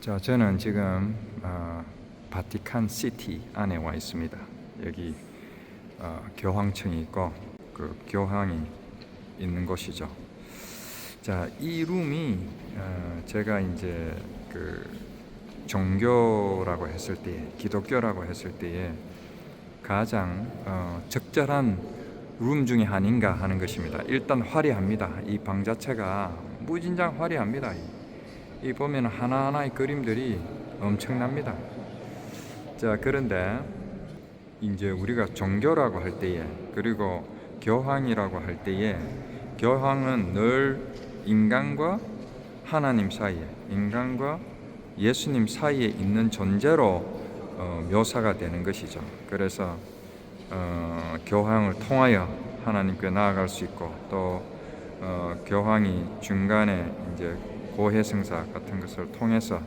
자, 저는 지금 어, 바티칸 시티 안에 와 있습니다. 여기 어, 교황청이 있고 그 교황이 있는 곳이죠. 자, 이 룸이 어, 제가 이제 그 종교라고 했을 때, 기독교라고 했을 때에 가장 어, 적절한 룸 중에 하나인가 하는 것입니다. 일단 화려합니다. 이 방 자체가 무진장 화려합니다. 이, 이 보면 하나하나의 그림들이 엄청납니다. 자, 그런데 이제 우리가 종교라고 할 때에 그리고 교황이라고 할 때에 교황은 늘 인간과 하나님 사이에 인간과 예수님 사이에 있는 존재로 어, 묘사가 되는 것이죠. 그래서 어, 교황을 통하여 하나님께 나아갈 수 있고 또 어, 교황이 중간에 이제 고해성사 같은 것을 통해서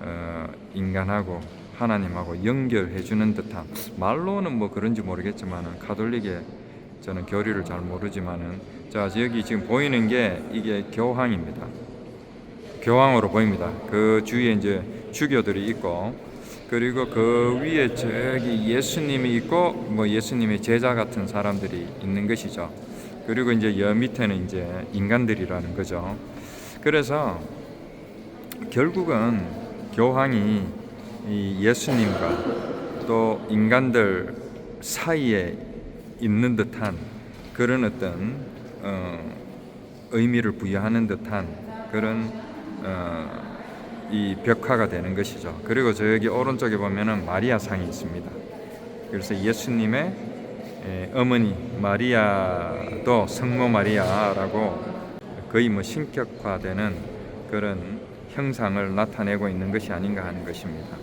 어, 인간하고 하나님하고 연결해 주는 듯한 말로는 뭐 그런지 모르겠지만은 가톨릭의 저는 교리를 잘 모르지만은 자 여기 지금 보이는 게 이게 교황입니다. 교황으로 보입니다. 그 주위에 이제 주교들이 있고 그리고 그 위에 저기 예수님이 있고 뭐 예수님의 제자 같은 사람들이 있는 것이죠. 그리고 이제 여 밑에는 이제 인간들이라는 거죠. 그래서 결국은 교황이 이 예수님과 또 인간들 사이에 있는 듯한 그런 어떤 어, 의미를 부여하는 듯한 그런 어, 이 벽화가 되는 것이죠. 그리고 저기 오른쪽에 보면은 마리아 상이 있습니다. 그래서 예수님의 에, 어머니 마리아도 성모 마리아라고 거의 뭐 신격화되는 그런 형상을 나타내고 있는 것이 아닌가 하는 것입니다.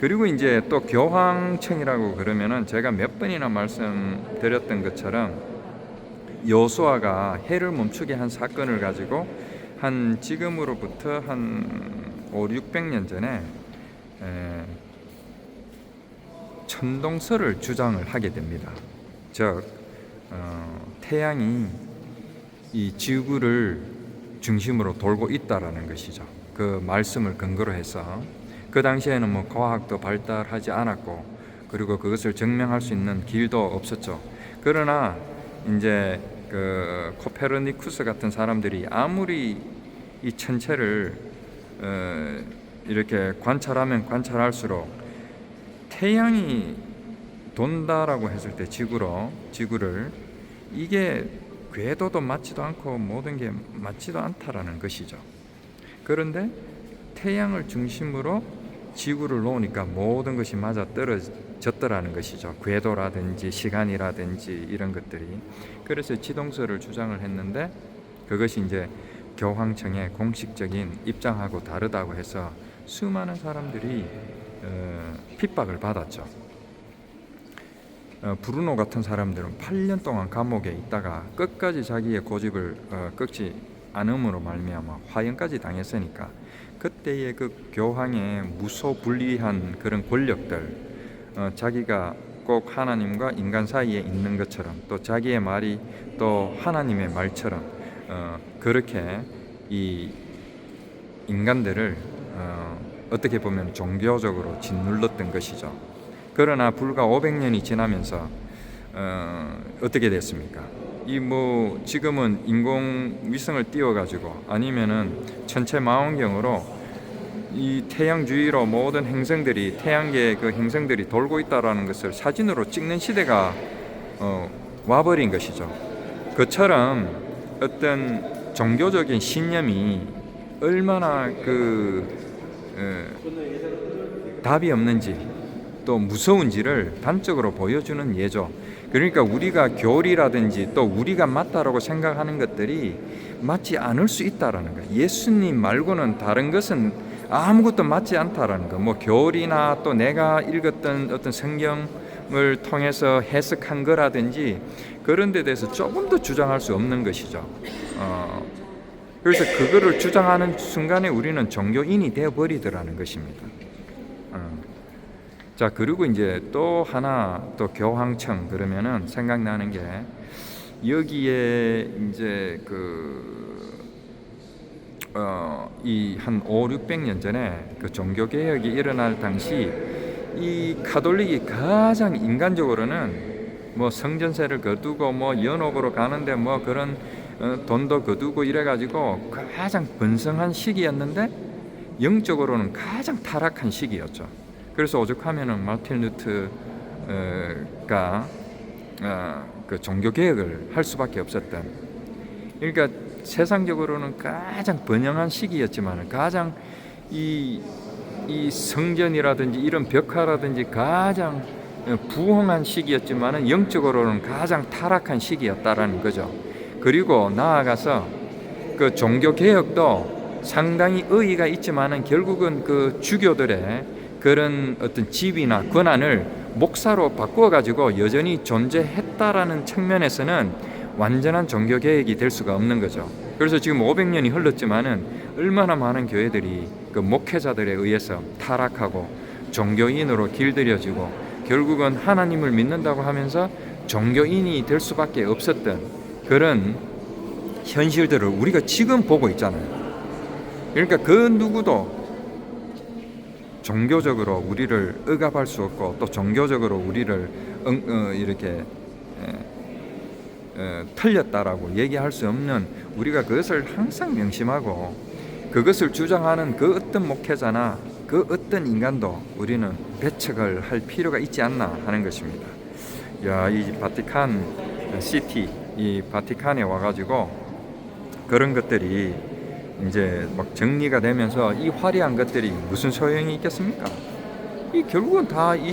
그리고 이제 또 교황청이라고 그러면은 제가 몇 번이나 말씀드렸던 것처럼 요수아가 해를 멈추게 한 사건을 가지고 한 지금으로부터 한 5, 600년 전에 에, 천동설을 주장을 하게 됩니다. 즉 어, 태양이 이 지구를 중심으로 돌고 있다라는 것이죠. 그 말씀을 근거로 해서 그 당시에는 뭐 과학도 발달하지 않았고 그리고 그것을 증명할 수 있는 길도 없었죠. 그러나 이제 그 코페르니쿠스 같은 사람들이 아무리 이 천체를 어, 이렇게 관찰하면 관찰할수록 태양이 돈다라고 했을 때 지구로 지구를 이게 궤도도 맞지도 않고 모든 게 맞지도 않다라는 것이죠. 그런데 태양을 중심으로 지구를 놓으니까 모든 것이 맞아 떨어졌더라는 것이죠. 궤도라든지 시간이라든지 이런 것들이. 그래서 지동설을 주장을 했는데 그것이 이제 교황청의 공식적인 입장하고 다르다고 해서 수많은 사람들이 어, 핍박을 받았죠. 어, 브루노 같은 사람들은 8년 동안 감옥에 있다가 끝까지 자기의 고집을 어, 꺾지 않음으로 말미암아 화형까지 당했으니까 그때의 그 교황의 무소불위한 그런 권력들 어, 자기가 꼭 하나님과 인간 사이에 있는 것처럼 또 자기의 말이 또 하나님의 말처럼 어, 그렇게 이 인간들을 어, 어떻게 보면 종교적으로 짓눌렀던 것이죠. 그러나 불과 500년이 지나면서 어, 어떻게 됐습니까? 이 뭐 지금은 인공 위성을 띄워 가지고 아니면은 천체 망원경으로 이 태양 주위로 모든 행성들이 태양계 그 행성들이 돌고 있다라는 것을 사진으로 찍는 시대가 어, 와버린 것이죠. 그처럼 어떤 종교적인 신념이 얼마나 그 어, 답이 없는지 또 무서운지를 단적으로 보여주는 예죠. 그러니까 우리가 교리라든지 또 우리가 맞다라고 생각하는 것들이 맞지 않을 수 있다라는 거예요. 예수님 말고는 다른 것은 아무것도 맞지 않다라는 거. 뭐 교리나 또 내가 읽었던 어떤 성경을 통해서 해석한 거라든지 그런 데 대해서 조금 더 주장할 수 없는 것이죠. 어, 그래서 그거를 주장하는 순간에 우리는 종교인이 되어 버리더라는 것입니다. 어. 자 그리고 이제 또 하나 또 교황청 그러면은 생각나는 게 여기에 이제 그 어, 이한 5, 600년 전에 그 종교 개혁이 일어날 당시 이 카톨릭이 가장 인간적으로는 뭐 성전세를 거두고 뭐 연옥으로 가는데 뭐 그런 어, 돈도 거두고 이래 가지고 가장 번성한 시기였는데 영적으로는 가장 타락한 시기였죠. 그래서 오죽하면은 마틴 루트가 어, 그 종교 개혁을 할 수밖에 없었던. 그러니까 세상적으로는 가장 번영한 시기였지만 가장 이, 이 성전이라든지 이런 벽화라든지 가장 부흥한 시기였지만 영적으로는 가장 타락한 시기였다라는 거죠. 그리고 나아가서 그 종교 개혁도 상당히 의의가 있지만은 결국은 그 주교들의 그런 어떤 지위나 권한을 목사로 바꾸어 가지고 여전히 존재했다라는 측면에서는 완전한 종교 개혁이 될 수가 없는 거죠. 그래서 지금 500년이 흘렀지만은 얼마나 많은 교회들이 그 목회자들에 의해서 타락하고 종교인으로 길들여지고 결국은 하나님을 믿는다고 하면서 종교인이 될 수밖에 없었던 그런 현실들을 우리가 지금 보고 있잖아요. 그러니까 그 누구도 종교적으로 우리를 억압할 수 없고 또 종교적으로 우리를 응, 어, 이렇게 에, 에, 틀렸다라고 얘기할 수 없는 우리가 그것을 항상 명심하고 그것을 주장하는 그 어떤 목회자나 그 어떤 인간도 우리는 배척을 할 필요가 있지 않나 하는 것입니다. 야, 이 바티칸 시티, 이 바티칸에 와가지고 그런 것들이 이제 막 정리가 되면서 이 화려한 것들이 무슨 소용이 있겠습니까? 이 결국은 다 이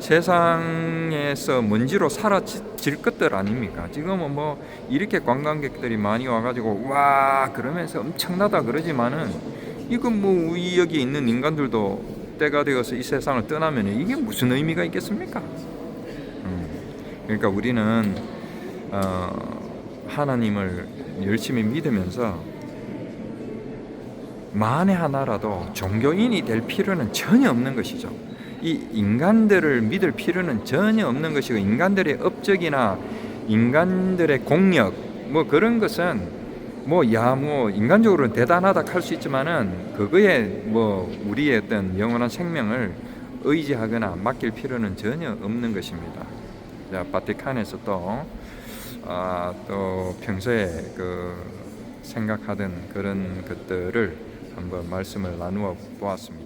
세상에서 먼지로 사라질 것들 아닙니까? 지금은 뭐 이렇게 관광객들이 많이 와가지고 와 그러면서 엄청나다 그러지만은 이건 뭐 여기 있는 인간들도 때가 되어서 이 세상을 떠나면 이게 무슨 의미가 있겠습니까? 음, 그러니까 우리는 어, 하나님을 열심히 믿으면서 만에 하나라도 종교인이 될 필요는 전혀 없는 것이죠. 이 인간들을 믿을 필요는 전혀 없는 것이고 인간들의 업적이나 인간들의 공력 뭐 그런 것은 뭐야뭐 인간적으로는 대단하다 할 수 있지만은 그거에 뭐 우리의 어떤 영원한 생명을 의지하거나 맡길 필요는 전혀 없는 것입니다. 자, 바티칸에서 또, 아, 또 평소에 그 생각하던 그런 것들을 한번 말씀을 나누어 보았습니다.